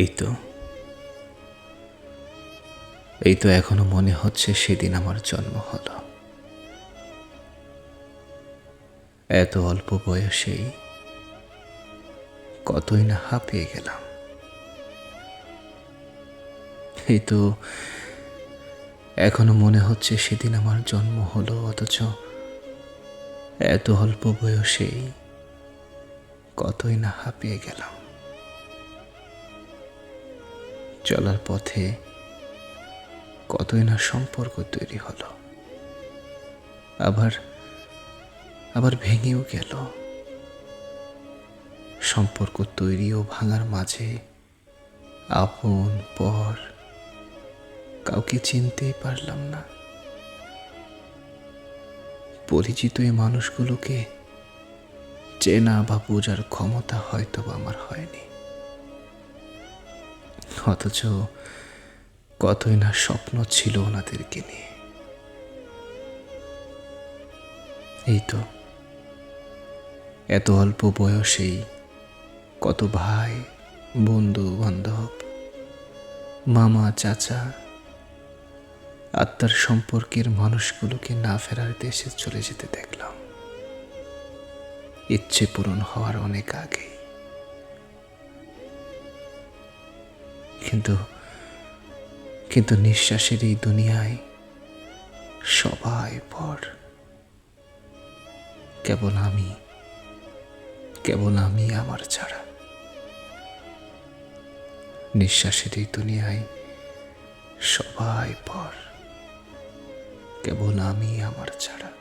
এই তো এই তো এখনও মনে হচ্ছে সেদিন আমার জন্ম হলো। এত অল্প বয়সেই কতই না হাঁপিয়ে গেলাম। এই তো এখনও মনে হচ্ছে সেদিন আমার জন্ম হলো, অথচ এত অল্প বয়সেই কতই না হাঁপিয়ে গেলাম। চলার পথে কতই না সম্পর্ক তৈরি হলো। আবার আবার ভেঙেও গেল। সম্পর্ক তৈরি ও ভাঙার মাঝে আপন পর কাউকে চিনতেই পারলাম না। পরিচিত এই মানুষগুলোকে চেনা বা বোঝার ক্ষমতা হয়তো আমার হয়নি। অথচ কতই না স্বপ্ন ছিল ওনাদেরকে নিয়ে। এই তো, এত অল্প বয়সেই কত ভাই, বন্ধু, বান্ধব, মামা, চাচা আত্মার সম্পর্কের মানুষগুলোকে না ফেরার দেশে চলে যেতে দেখলাম। ইচ্ছে পূরণ হওয়ার অনেক আগে। কিন্তু কিন্তু নিঃশ্বাসের এই দুনিয়ায় সবাই পর। কেবল আমি কেবল আমি আমার ছাড়া। নিঃশ্বাসের এই দুনিয়ায় সবাই পর। কেবল আমি আমার ছাড়া